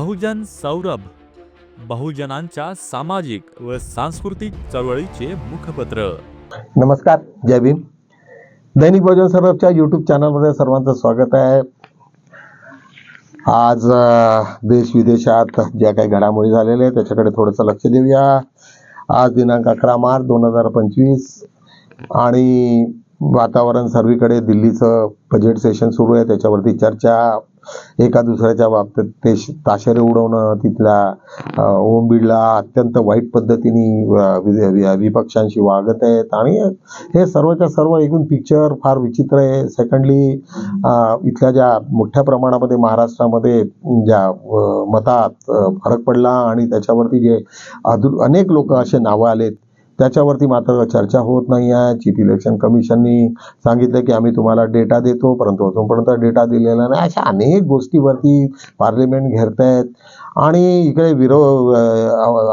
बहुजन सौरभ बहुजनांच्या सामाजिक व सांस्कृतिक चळवळीचे मुखपत्र. नमस्कार जय भीम. दैनिक भोजन सौरभच्या यूट्यूब चॅनलमध्ये सर्वांचं स्वागत आहे. आज देश विदेशात ज्या काही घडामोडी झालेल्या आहेत त्याच्याकडे थोडंसं लक्ष देऊया. आज दिनांक अकरा मार्च दोन हजार पंचवीस आणि वातावरण सर्वीकडे दिल्लीचं बजेट सेशन सुरू आहे त्याच्यावरती चर्चा एका दुसऱ्याच्या बाबतीत ते ताशेरे उडवणं तिथला ओम बिर्ला अत्यंत वाईट पद्धतीने विपक्षांशी वागत आहेत. आणि हे सर्वच्या सर्व एकूण पिक्चर फार विचित्र आहे. सेकंडली इथल्या ज्या मोठ्या प्रमाणामध्ये महाराष्ट्रामध्ये ज्या मतात फरक पडला आणि त्याच्यावरती जे अनेक लोक असे नावं आलेत त्याच्यावरती मात्र चर्चा होत नाही आहे. चीफ इलेक्शन कमिशननी सांगितलं की आम्ही तुम्हाला डेटा देतो परंतु अजूनपर्यंत डेटा दिलेला नाही. अशा अनेक गोष्टीवरती पार्लिमेंट घेरतायत आणि इकडे विरो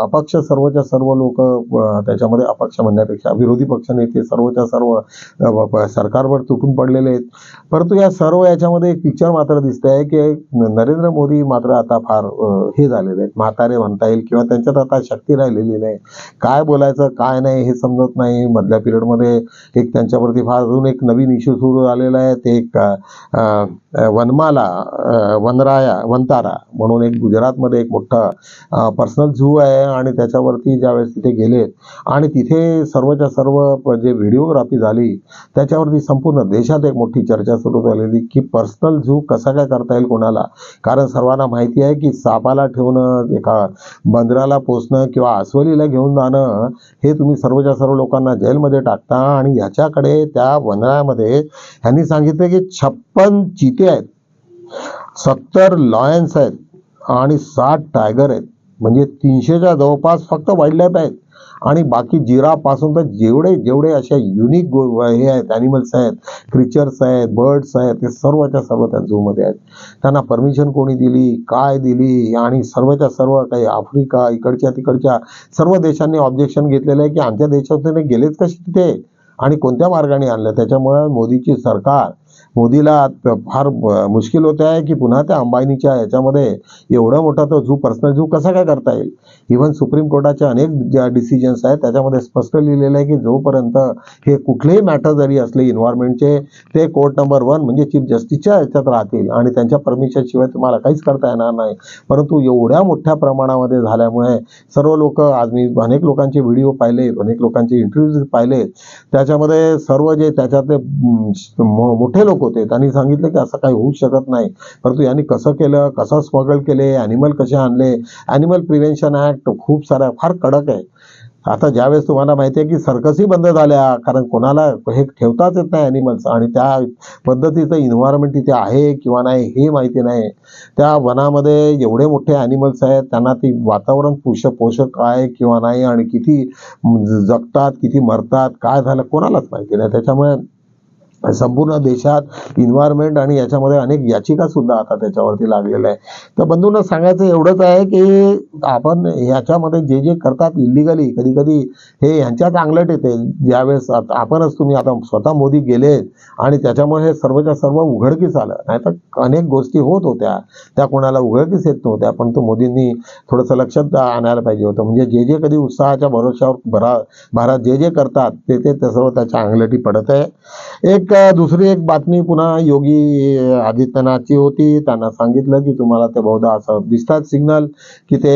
अपक्ष सर्वच्या सर्व लोक त्याच्यामध्ये अपक्ष म्हणण्यापेक्षा विरोधी पक्ष नेते सर्वच्या सर्व सरकारवर तुटून पडलेले आहेत. परंतु या सर्व याच्यामध्ये एक पिक्चर मात्र दिसत आहे की नरेंद्र मोदी मात्र आता फार हे झालेले आहेत. म्हातारे म्हणता येईल किंवा त्यांच्यात आता शक्ती राहिलेली नाही. काय बोलायचं काय नाही हे समजत नाही. मधल्या पिरियडमध्ये एक त्यांच्यावरती फार अजून एक नवीन इश्यू सुरू झालेला आहे. ते एक वनमाला वनराया वनतारा म्हणून एक गुजरातमध्ये एक मोठा पर्सनल झू आहे आणि त्याच्यावरती ज्यावेळेस तिथे गेले आणि तिथे सर्वच्या सर्व जे व्हिडिओग्राफी झाली त्याच्यावरती संपूर्ण देशात एक मोठी चर्चा सुरू झालेली की पर्सनल झू कसा काय करता येईल कोणाला? कारण सर्वांना माहिती आहे की सापाला ठेवणं एका बंदराला पोचणं किंवा अस्वलीला घेऊन जाणं हे तुम्ही सर्वच्या सर्व लोकांना जेलमध्ये टाकता आणि याच्याकडे त्या वनरामध्ये ह्यांनी सांगितलं की छप्पन चिते आहेत. सत्तर लॉयन्स आहेत आणि साठ टायगर आहेत. म्हणजे तीनशेच्या जवळपास फक्त वाईल्ड लाईफ आहेत. आणि बाकी जिरापासून तर जेवढे जेवढे अशा युनिक गो हे आहेत ॲनिमल्स आहेत क्रिचर्स आहेत बर्ड्स आहेत ते सर्वच्या सर्व त्या झूमध्ये आहेत. त्यांना परमिशन कोणी दिली काय दिली? आणि सर्वच्या सर्व काही आफ्रिका इकडच्या तिकडच्या सर्व देशांनी ऑब्जेक्शन घेतलेलं आहे की आमच्या देशातून हे गेलेच कसे तिथे? आणि कोणत्या मार्गाने आणलं? त्याच्यामुळे मोदीची सरकार मोदीला फार मुश्किल होत आहे की पुन्हा त्या अंबानीच्या याच्यामध्ये एवढा मोठा तो झू पर्सनल झू कसा काय करता येईल? इव्हन सुप्रीम कोर्टाचे अनेक ज्या डिसिजन्स आहेत त्याच्यामध्ये स्पष्ट लिहिलेलं आहे की जोपर्यंत हे कुठलेही मॅटर जरी असले इन्व्हायरमेंटचे ते कोर्ट नंबर वन म्हणजे चीफ जस्टिसच्या याच्यात राहतील आणि त्यांच्या परमिशन शिवाय तुम्हाला काहीच करता येणार नाही. परंतु एवढ्या मोठ्या प्रमाणामध्ये झाल्यामुळे सर्व लोक आज मी अनेक लोकांचे व्हिडिओ पाहिले अनेक लोकांचे इंटरव्ह्यूज पाहिले त्याच्यामध्ये सर्व जे त्याच्यातले मोठे लोक होते. त्यांनी सांगितलं की असं काही होऊ शकत नाही. परंतु यांनी कसं केलं कसं स्मगल केले ॲनिमल कसे आणले? ॲनिमल प्रिव्हेन्शन ॲक्ट खूप सारा फार कडक आहे. आता ज्यावेळेस तुम्हाला माहिती आहे की सर्कसही बंद झाल्या कारण कोणाला हे ठेवताच येत नाही ॲनिमल्स आणि त्या पद्धतीचं इन्व्हायरमेंट तिथे आहे किंवा नाही हे माहिती नाही. त्या वनामध्ये एवढे मोठे ॲनिमल्स आहेत त्यांना ती वातावरण पोषक पोषक आहे किंवा नाही? आणि किती जगतात किती मरतात काय झालं कोणालाच माहिती नाही. त्याच्यामुळे संपूर्ण देशात इन्व्हायरमेंट आणि याच्यामध्ये अनेक याचिका सुद्धा आता त्याच्यावरती लागलेल्या आहे तर बंधूंना सांगायचं एवढंच आहे की आपण याच्यामध्ये जे जे करतात इलिगली कधी कधी हे ह्यांच्याच अंगलट येते. ज्यावेळेस आपणच तुम्ही आता स्वतः मोदी गेले आणि त्याच्यामुळे हे सर्वच्या सर्व उघडकीस आलं. नाहीतर अनेक गोष्टी होत होत्या. त्या कोणाला उघडकीस येत नव्हत्या पण तो मोदींनी थोडंसं लक्षात आणायला पाहिजे होतं. म्हणजे जे जे कधी उत्साहाच्या भरोशावर भरा भारत जे जे करतात ते ते ते सर्व त्याच्या अंगलटी पडत आहे. एक एक दुसरी एक बातमी पुन्हा योगी आदित्यनाथची होती. त्यांना सांगितलं की तुम्हाला ते बहुधा असं दिसतात सिग्नल की ते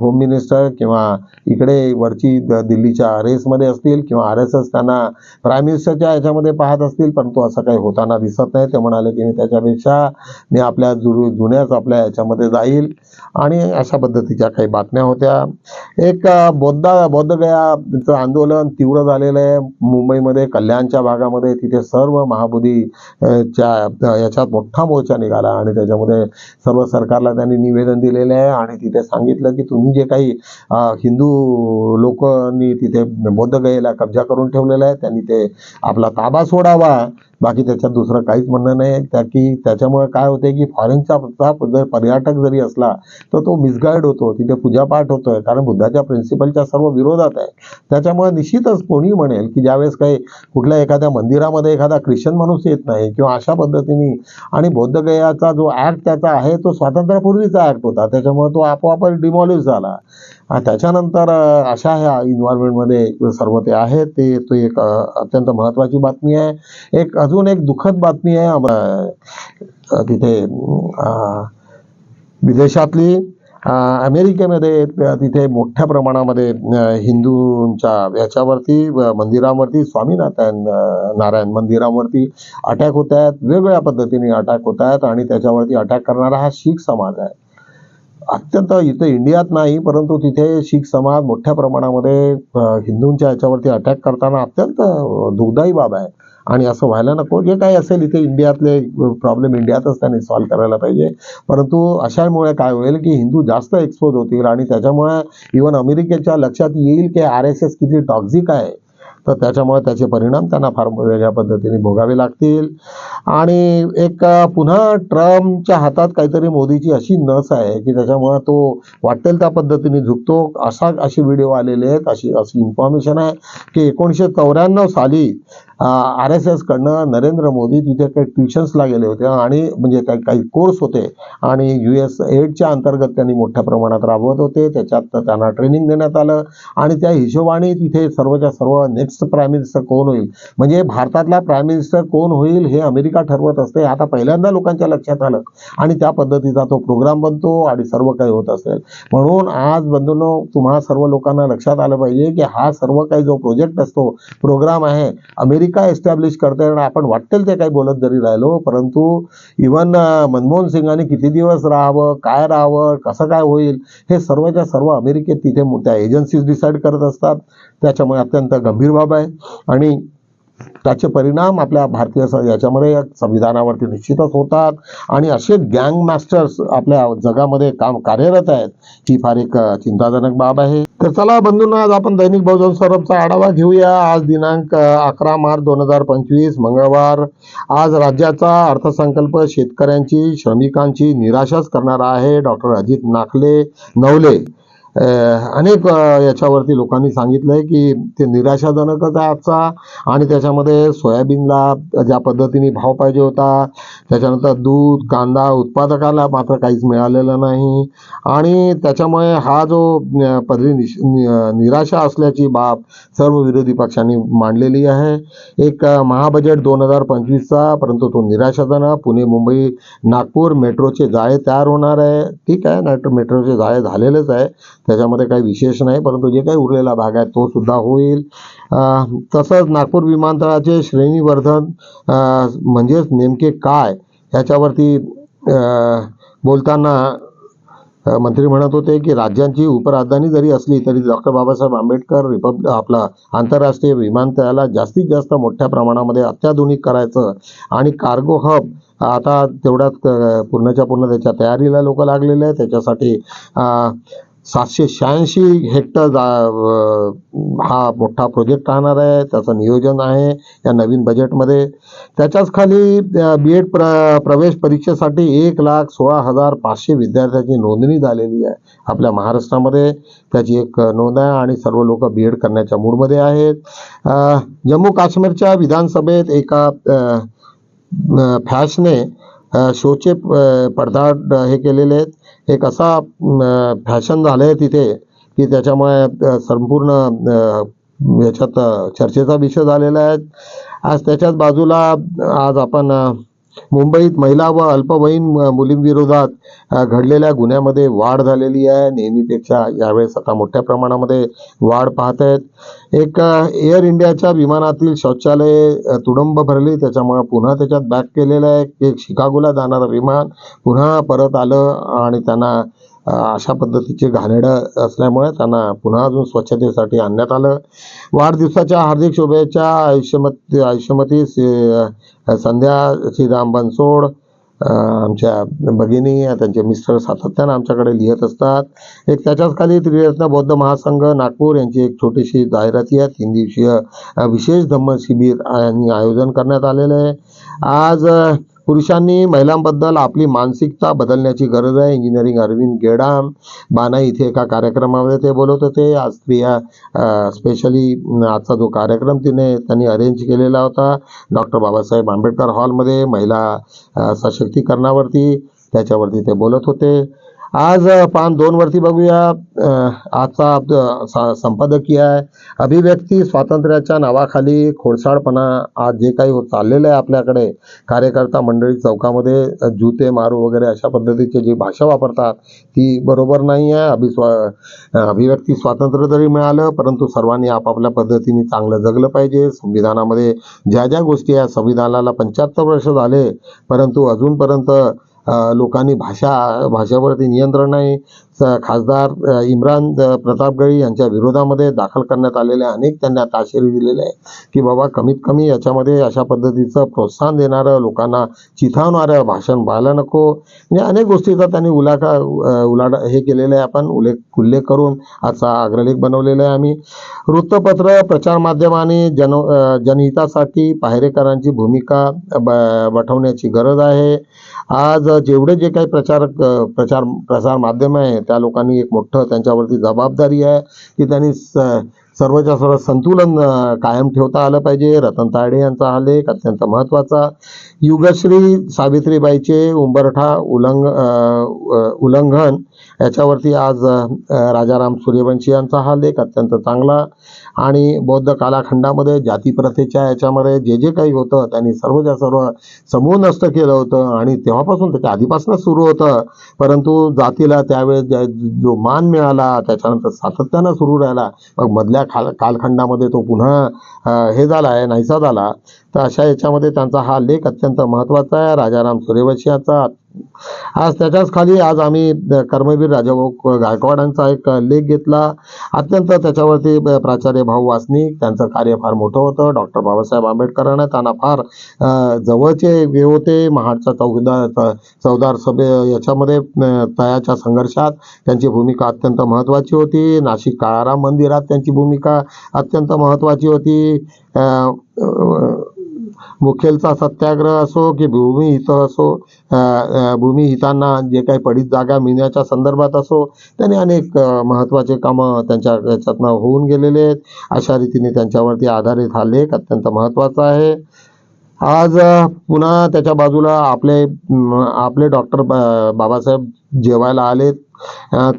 होम मिनिस्टर किंवा इकडे वरची दिल्लीच्या दिल्लीच्या रेसमध्ये असतील किंवा आर एस एस त्यांना प्राईम मिनिस्टरच्या याच्यामध्ये पाहत असतील परंतु असं काही होताना दिसत नाही. ते म्हणाले की मी त्याच्यापेक्षा मी आपल्या जु जुन्याच आपल्या याच्यामध्ये जाईल. आणि अशा पद्धतीच्या काही बातम्या होत्या. एक बौद्ध बौद्ध बौद्धगयाचं आंदोलन तीव्र झालेलं आहे. मुंबईमध्ये कल्याणच्या भागामध्ये तिथे सर्व महाबोधी च्या याच्यात मोठा मोर्चा निघाला आणि त्याच्यामध्ये सर्व सरकारला त्यांनी निवेदन दिलेले आहे आणि तिथे सांगितलं की तुम्ही जे काही हिंदू लोकांनी तिथे बौद्धगयेला कब्जा करून ठेवलेला आहे त्यांनी ते आपला ताबा सोडावा. बाकी त्याच्यात दुसरं काहीच म्हणणं नाही. त्या की त्याच्यामुळे काय होते की फॉरेनचा जर पर्यटक जरी असला तर तो मिसगाईड होतो. तिथे पूजापाठ होतोय. कारण बुद्धाच्या प्रिन्सिपलच्या सर्व विरोधात आहे. त्याच्यामुळे निश्चितच कोणी म्हणेल की ज्यावेळेस काही कुठल्या एखाद्या मंदिरामध्ये एखादा ख्रिश्चन माणूस येत नाही किंवा अशा पद्धतीने आणि बौद्धगयाचा जो ऍक्ट त्याचा आहे तो स्वातंत्र्यापूर्वीचा ऍक्ट होता. त्याच्यामुळे तो आपोआप डिमॉलिश झाला. त्याच्यानंतर अशा ह्या इन्व्हायरमेंटमध्ये सर्व ते आहे. ते तो एक अत्यंत महत्त्वाची बातमी आहे. एक अजून एक दुःखद बातमी आहे. तिथे विदेशातली अमेरिकेमध्ये तिथे मोठ्या प्रमाणामध्ये हिंदूंच्या याच्यावरती मंदिरावरती मंदिरांवरती नारायण मंदिरावरती अटॅक होत आहेत. वेगवेगळ्या पद्धतीने अटॅक होत आहेत आणि त्याच्यावरती अटॅक करणारा हा शीख समाज आहे. अत्यंत इथे इंडियात नाही परंतु तिथे शीख समाज मोठ्या प्रमाणामध्ये हिंदूंच्या याच्यावरती अटॅक करताना अत्यंत अं, दुःखदायी बाब आहे. आणि असं व्हायला नको. जे काही असेल इथे इंडियातले प्रॉब्लेम इंडियातच त्यांनी सॉल्व्ह करायला पाहिजे. परंतु अशामुळे काय होईल की हिंदू जास्त एक्सपोज होतील आणि त्याच्यामुळे इवन अमेरिकेच्या लक्षात येईल की आर एस एस किती टॉक्झिक आहे. तर त्याच्यामुळे त्याचे परिणाम त्यांना फार वेगळ्या पद्धतीने भोगावे लागतील. आणि एक पुन्हा ट्रम्पच्या हातात काहीतरी मोदीची अशी नस आहे की त्याच्यामुळे तो वाटेल त्या पद्धतीने झुकतो. असा असे व्हिडिओ आलेले आहेत अशी अशी इन्फॉर्मेशन आहे की एकोणीसशे चौऱ्याण्णव साली आर एस एस कडनं नरेंद्र मोदी तिथे काही ट्युशन्सला गेले होते आणि म्हणजे काही काही कोर्स होते. आणि यू एस एडच्या अंतर्गत त्यांनी मोठ्या प्रमाणात राबवत होते. त्याच्यात त्यांना ट्रेनिंग देण्यात आलं. आणि त्या हिशोबाने तिथे सर्वच्या सर्व नेक्स्ट प्राईम मिनिस्टर कोण होईल? म्हणजे भारतातला प्राईम मिनिस्टर कोण होईल हे अमेरिका ठरवत असते. आता पहिल्यांदा लोकांच्या लक्षात आलं. आणि त्या पद्धतीचा तो प्रोग्राम बनतो आणि सर्व काही होत असेल. म्हणून आज बंधूंनो तुम्हा सर्व लोकांना लक्षात आलं पाहिजे की हा सर्व काही जो प्रोजेक्ट असतो प्रोग्राम आहे अमेरिका एस्टॅब्लिश करता आणि आपण वाटेल ते काही बोलत जरी राहिलो परंतु इव्हन मनमोहन सिंगांनी किती दिवस राहावं काय राहावं कसं काय होईल हे सर्वच्या सर्व अमेरिकेत तिथे त्या एजन्सीज डिसाईड करत असतात. त्याच्यामुळे अत्यंत गंभीर बाब आहे. आणि त्याचे परिणाम आपल्या भारतीय याच्यामध्ये संविधानावरती निश्चितच होतात. आणि असे गँग मास्टर्स आपल्या जगामध्ये काम कार्यरत आहेत ही फार एक चिंताजनक बाब आहे. तर चला बंधूंना आज आपण दैनिक बहुजन सौरभचा आढावा घेऊया. आज दिनांक अकरा मार्च दोन हजार पंचवीस मंगळवार. आज राज्याचा अर्थसंकल्प शेतकऱ्यांची श्रमिकांची निराशाच करणारा आहे डॉक्टर अजित नाखले नवले. अनेक याच्यावरती लोकांनी सांगितलंय की ते निराशाजनकच आहे आजचा आणि त्याच्यामध्ये सोयाबीनला ज्या पद्धतीने भाव पाहिजे होता त्याच्यानंतर दूध कांदा उत्पादकाला मात्र काहीच मिळालेलं नाही. आणि त्याच्यामुळे हा जो पदवी निश- निराशा असल्याची बाब सर्व विरोधी पक्षांनी मांडलेली आहे. एक महाबजेट दोन हजार पंचवीसचा परंतु तो निराशाजनक. पुणे मुंबई नागपूर मेट्रोचे जाळे तयार होणार आहे. ठीक आहे नाहीतर मेट्रोचे जाळे झालेलेच आहे. त्याच्यामध्ये काही विशेष नाही परंतु जे काही उरलेला भाग आहे तो सुद्धा होईल. तसंच नागपूर विमानतळाचे श्रेणीवर्धन म्हणजेच नेमके काय ह्याच्यावरती बोलताना मंत्री म्हणत होते की राज्यांची उपराजधानी जरी असली तरी डॉक्टर बाबासाहेब आंबेडकर रिपब्लिक आपला आंतरराष्ट्रीय विमानतळाला जास्तीत जास्त मोठ्या प्रमाणामध्ये अत्याधुनिक करायचं आणि कार्गो हब आता तेवढ्यात पूर्णच्या पूर्ण त्याच्या तयारीला लोक लागलेले आहेत. त्याच्यासाठी सातशे शहाऐंशी हेक्टर जा- हा मोठा प्रोजेक्ट राहणार आहे. त्याचं नियोजन आहे या नवीन बजेटमध्ये त्याच्याच खाली बी एड प्र प्रवेश परीक्षेसाठी एक लाख सोळा हजार पाचशे विद्यार्थ्यांची नोंदणी झालेली आहे आपल्या महाराष्ट्रामध्ये. त्याची एक नोंद आहे आणि सर्व लोक बी एड करण्याच्या मूडमध्ये आहेत. जम्मू काश्मीरच्या विधानसभेत एका फॅशने शोचे पडदाट हे केलेले आहेत. एक असा फॅशन झालं आहे तिथे की त्याच्यामुळे संपूर्ण याच्यात चर्चेचा विषय झालेला आहे. आज त्याच्याच बाजूला आज आपण मुंबईत महिला व अल्पवयीन मुलींविरोधात घडलेल्या गुन्ह्यामध्ये वाढ झालेली आहे. नेहमीपेक्षा यावेळेस आता मोठ्या प्रमाणामध्ये वाढ पाहत आहेत एक एअर इंडियाच्या विमानातील शौचालय तुडंब तुडुंब भरली. त्याच्यामुळे पुन्हा त्याच्यात बॅक केलेलं आहे. एक शिकागोला जाणारं विमान पुन्हा परत आलं आणि त्यांना अशा पद्धतीचे घाणेरडं असल्यामुळे त्यांना पुन्हा अजून स्वच्छतेसाठी आणण्यात आलं. वाढदिवसाच्या हार्दिक शुभेच्छा आयुष्यमती आयुष्यमती संध्या श्रीराम बनसोड आमच्या भगिनी त्यांचे मिस्टर सातत्यानं आमच्याकडे लिहित असतात. एक त्याच्याच खाली त्रिरत्न बौद्ध महासंघ नागपूर यांची एक छोटीशी जाहिराती आहे. तीन दिवसीय विशेष धम्म शिबिर आणि आयोजन करण्यात आलेलं आहे. आज पुरुषांनी महिलांबद्दल आपली मानसिकता बदलण्याची गरज आहे. इंजिनिअरिंग अरविंद गेडाम बाना इथे एका कार्यक्रमामध्ये ते बोलत होते. आज स्त्रिया स्पेशली आजचा जो कार्यक्रम तिने त्यांनी अरेंज केलेला होता. डॉक्टर बाबासाहेब आंबेडकर हॉलमध्ये महिला सशक्तीकरणावरती त्याच्यावरती ते बोलत होते. आज पान दोन वरती बघूया. आजचा संपादकीय आहे. अभिव्यक्ती स्वातंत्र्याच्या नावाखाली खोडसाळपणा आज जे काही चाललेलं आहे आपल्याकडे कार्यकर्ता मंडळी चौकामध्ये जूते जुते मारू वगैरे अशा पद्धतीची जी भाषा वापरतात ती बरोबर नाही आहे. अभिस्वा अभिव्यक्ती स्वातंत्र्य जरी मिळालं परंतु सर्वांनी आपापल्या पद्धतीने चांगलं जगलं पाहिजे. संविधानामध्ये ज्या ज्या गोष्टी आहेत संविधानाला पंच्याहत्तर वर्ष झाले परंतु अजूनपर्यंत लोकांनी भाषा भाषेवरती नियंत्रण नाही. खासदार इम्रान प्रतापगळी यांच्या विरोधामध्ये दाखल करण्यात आलेले अनेक त्यांना ताशेरी दिलेले आहे की बाबा कमीत कमी याच्यामध्ये अशा पद्धतीचं प्रोत्साहन देणारं लोकांना चिथावणारं भाषण व्हायला नको. म्हणजे अनेक गोष्टीचा त्यांनी उलाखा उलाड उलाढ हे केलेलं आहे. आपण उल्लेख उल्लेख करून आजचा अग्रलेख बनवलेला आहे आम्ही. वृत्तपत्र प्रचार माध्यमाने जन जनहितासाठी पाहिरेकरांची भूमिका ब वठवण्याची गरज आहे. आज जेवढे जे काही प्रचारक प्रचार प्रसार माध्यम आहेत त्या लोकांनी एक मोठं त्यांच्यावरती जबाबदारी आहे की त्यांनी स सर्वच्या सर्व संतुलन कायम ठेवता आलं पाहिजे. रतन ताडे यांचा हा लेख अत्यंत महत्त्वाचा. युगश्री सावित्रीबाईचे उंबरठा उल्लंघ उल्लंघन याच्यावरती आज राजाराम सूर्यवंशी यांचा हा लेख अत्यंत चांगला आणि बौद्ध कालाखंडामध्ये जातीप्रथेच्या याच्यामध्ये जे जे काही होतं त्यांनी सर्वच्या सर्व समूह नष्ट केलं होतं आणि तेव्हापासून त्याच्या आधीपासूनच सुरू होतं. परंतु जातीला त्यावेळेस जो मान मिळाला त्याच्यानंतर सातत्यानं सुरू राहिला. मग मधल्या काल कालखंडामध्ये तो पुन्हा हे झाला आहे नाहीसा झाला. तर अशा याच्यामध्ये त्यांचा हा लेख अत्यंत महत्त्वाचा आहे. राजाराम सूर्यवंशी याचा आज त्याच्याच खाली आज आम्ही कर्मवीर राजाभाऊ गायकवाडांचा एक लेख घेतला. अत्यंत त्याच्यावरती प्राचार्य भाऊ वासनिक त्यांचं कार्य फार मोठं होतं. डॉक्टर बाबासाहेब आंबेडकरांना त्यांना फार जवळचे हे होते. महाडचा चौकीदार चौदार सभे याच्यामध्ये तयाच्या संघर्षात त्यांची भूमिका अत्यंत महत्त्वाची होती. नाशिक काळाराम मंदिरात त्यांची भूमिका अत्यंत महत्त्वाची होती. मुखेलचा सत्याग्रह असो की भूमिहित असो भूमिहितांना जे काही पडीत जागा मिळण्याच्या संदर्भात असो त्यांनी अनेक महत्त्वाचे कामं त्यांच्या याच्यातनं होऊन गेलेले आहेत. अशा रीतीने त्यांच्यावरती आधारित हा लेख अत्यंत महत्त्वाचा आहे. आज पुन्हा त्याच्या बाजूला आपले आपले डॉक्टर बाबासाहेब जेवायला आलेत.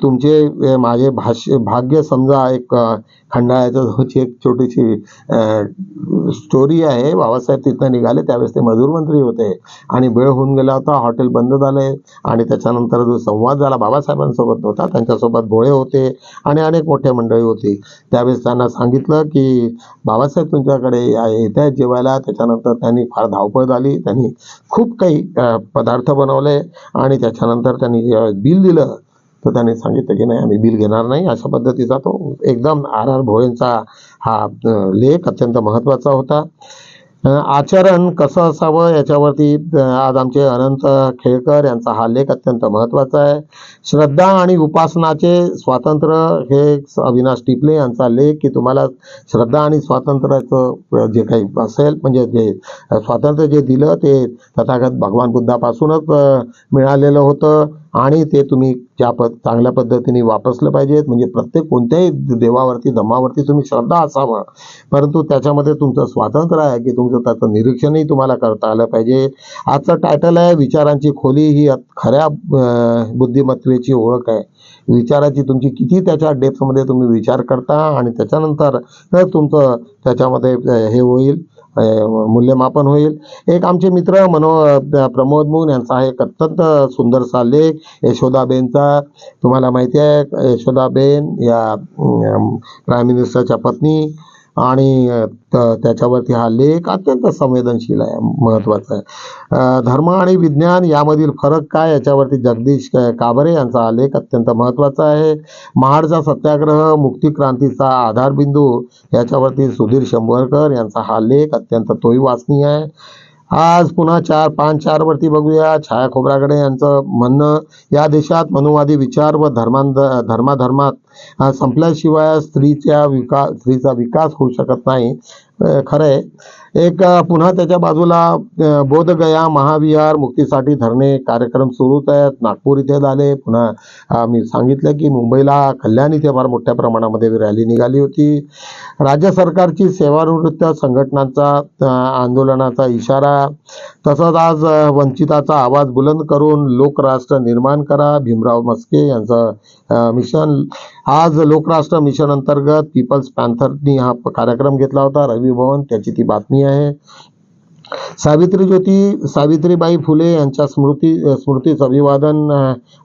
तुमचे माझे भाष्य भाग्य समजा एक अ, खंडाळ्याच्या एक छोटीशी स्टोरी आहे. बाबासाहेब तिथनं निघाले. त्यावेळेस ते मजूर मंत्री होते. आणि वेळ होऊन गेला होता. हॉटेल बंद झाले. आणि त्याच्यानंतर जो संवाद झाला बाबासाहेबांसोबत होता त्यांच्यासोबत भोळे होते. आणि अनेक मोठे मंडळी होती. त्यावेळेस त्यांना सांगितलं की बाबासाहेब तुमच्याकडे येत आहेत जेवायला. त्याच्यानंतर त्यांनी फार धावपळ झाली. त्यांनी खूप काही पदार्थ बनवले. आणि त्याच्यानंतर त्यांनी बिल दिलं तर त्याने सांगितलं की नाही आम्ही बिल घेणार नाही. अशा पद्धतीचा तो एकदम आर आर भोळेंचा हा लेख अत्यंत महत्त्वाचा होता. आचरण कसं असावं याच्यावरती आज आमचे अनंत खेळकर यांचा हा लेख अत्यंत महत्त्वाचा आहे. श्रद्धा आणि उपासनाचे स्वातंत्र्य हे अविनाश टिपले यांचा लेख की तुम्हाला श्रद्धा आणि स्वातंत्र्याचं जे काही असेल म्हणजे जे स्वातंत्र्य जे दिलं ते तथागत भगवान बुद्धापासूनच मिळालेलं होतं. आणि ते तुम्ही ज्या प चांगल्या पद्धतीने वापसलं पाहिजेत. म्हणजे प्रत्येक कोणत्याही देवावरती धम्मावरती तुम्ही श्रद्धा असावं. परंतु त्याच्यामध्ये तुमचं स्वातंत्र्य आहे की तुमचं त्याचं निरीक्षणही तुम्हाला करता आलं पाहिजे. आजचं टायटल आहे विचारांची खोली. ही खऱ्या बुद्धिमत्तेची ओळख आहे. विचाराची तुमची किती त्याच्या डेप्थमध्ये तुम्ही विचार करता आणि त्याच्यानंतर तुमचं त्याच्यामध्ये हे होईल. मूल्यमापन होईल. एक आमचे मित्र मनो प्रमोद मून यांचा एक अत्यंत सुंदरसा लेख यशोदाबेनचा. तुम्हाला माहिती आहे यशोदाबेन या प्राईम मिनिस्टरच्या पत्नी. आणि त्याच्यावरती हा लेख अत्यंत संवेदनशील आहे महत्त्वाचा आहे. धर्म आणि विज्ञान यामधील फरक काय? याच्यावरती जगदीश काबरे यांचा हा लेख अत्यंत महत्त्वाचा आहे. महाडचा सत्याग्रह मुक्तिक्रांतीचा आधारबिंदू याच्यावरती सुधीर शंभरकर यांचा हा लेख अत्यंत तोही वाचनीय आहे. आज पुन्हा चार पाच चार वरती बघूया. छाया खोबरागडे यांचं म्हणणं या देशात मनुवादी विचार व धर्मांध धर्माधर्मात हा संपल्याशिवाय स्त्रीच्या विका स्त्रीचा विकास होऊ शकत नाही. खरं आहे एक पुन्हा त्याच्या बाजूला बोधगया महाविहार मुक्तीसाठी धरणे कार्यक्रम सुरूच आहेत. नागपूर इथे झाले. पुन्हा मी सांगितलं की मुंबईला कल्याण इथे फार मोठ्या प्रमाणामध्ये रॅली निघाली होती. राज्य सरकारची सेवानिवृत्त संघटनांचा आंदोलनाचा इशारा तसंच आज वंचिताचा आवाज बुलंद करून लोकराष्ट्र निर्माण करा. भीमराव मस्के यांचं मिशन आज लोकराष्ट्र मिशन अंतर्गत पीपल्स पॅन्थरनी हा कार्यक्रम घेतला होता. रवी भवन त्याची ती बातमी आहे. सावित्री ज्योती सावित्रीबाई फुले यांच्या स्मृती स्मृतीचं अभिवादन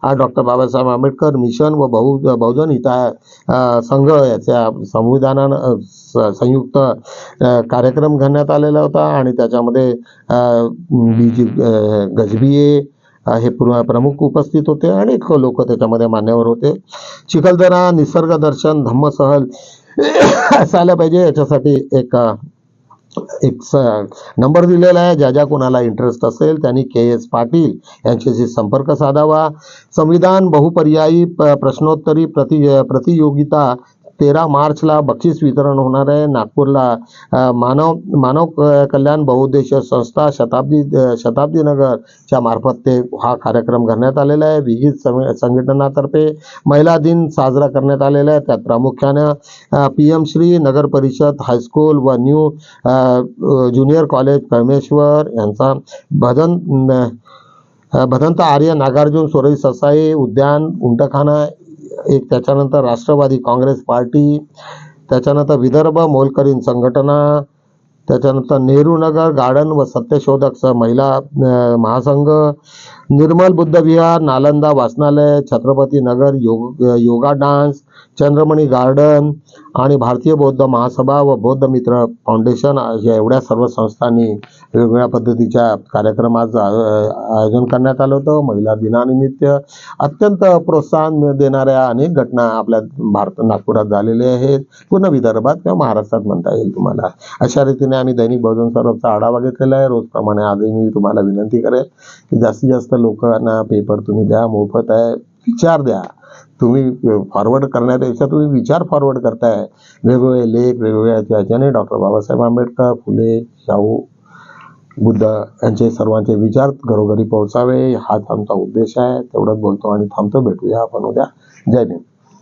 हा डॉक्टर बाबासाहेब आंबेडकर मिशन व बहु बहुजन हिता संघ याच्या संविधानानं संयुक्त कार्यक्रम घेण्यात आलेला होता. आणि त्याच्यामध्ये बी जी गजबिये हे प्र- प्रमुख उपस्थित होते. अनेक लोक त्याच्यामध्ये मान्यवर होते. चिखलदरा निसर्ग दर्शन धम्मसहल असायला पाहिजे. याच्यासाठी एक एक नंबर दिलेला आहे. ज्या ज्या कोणाला इंटरेस्ट असेल त्यांनी के एस पाटील यांच्याशी संपर्क साधावा. संविधान बहुपर्यायी प्रश्नोत्तरी प्रति प्रतियोगिता तेरा मार्चला बक्षीस वितरण होणार आहे. नागपूरला मानव मानव कल्याण बहुउद्देशीय संस्था शताब्दी शताब्दी नगरच्या मार्फत ते हा कार्यक्रम करण्यात आलेला आहे. विविध सं- संघटनातर्फे महिला दिन साजरा करण्यात आलेला आहे. त्यात प्रामुख्यानं पी एम श्री नगर परिषद हायस्कूल व न्यू ज्युनियर कॉलेज कळमेश्वर यांचा भजन भदंत आर्य नागार्जुन सोरई ससाई उद्यान उंटखाना एक त्याच्यानंतर राष्ट्रवादी काँग्रेस पार्टी त्याच्यानंतर विदर्भ मोलकरीन संघटना त्याच्यानंतर नेहरू नगर गार्डन व सत्यशोधक स- महिला महासंघ निर्मल बुद्ध विहार नालंदा वाचनालय छत्रपती नगर योग योगा डान्स चंद्रमणी गार्डन आणि भारतीय बौद्ध महासभा व बौद्ध मित्र फाउंडेशन या एवढ्या सर्व संस्थांनी वेगवेगळ्या पद्धतीच्या कार्यक्रमाचं आयोजन करण्यात आलं होतं. महिला दिनानिमित्त अत्यंत प्रोत्साहन देणाऱ्या अनेक घटना आपल्या भारत नागपुरात झालेल्या आहेत. पूर्ण विदर्भात किंवा महाराष्ट्रात म्हणता येईल तुम्हाला. अशा रीतीने आम्ही दैनिक बहुजन सर्वचा आढावा घेतलेला आहे. रोजप्रमाणे आजही मी तुम्हाला विनंती करेल की जास्तीत जास्त लोकांना पेपर तुम्ही द्या मोफत आहे. विचार द्या. तुम्ही फॉरवर्ड करण्यापेक्षा तुम्ही विचार फॉरवर्ड करताय. वेगवेगळे लेख वेगवेगळ्या याच्याने डॉक्टर बाबासाहेब आंबेडकर फुले शाहू बुद्ध यांचे सर्वांचे विचार घरोघरी पोहोचावे. हाच आमचा उद्देश आहे. तेवढंच बोलतो आणि थांबतो. भेटूया आपण उद्या. जय भीम.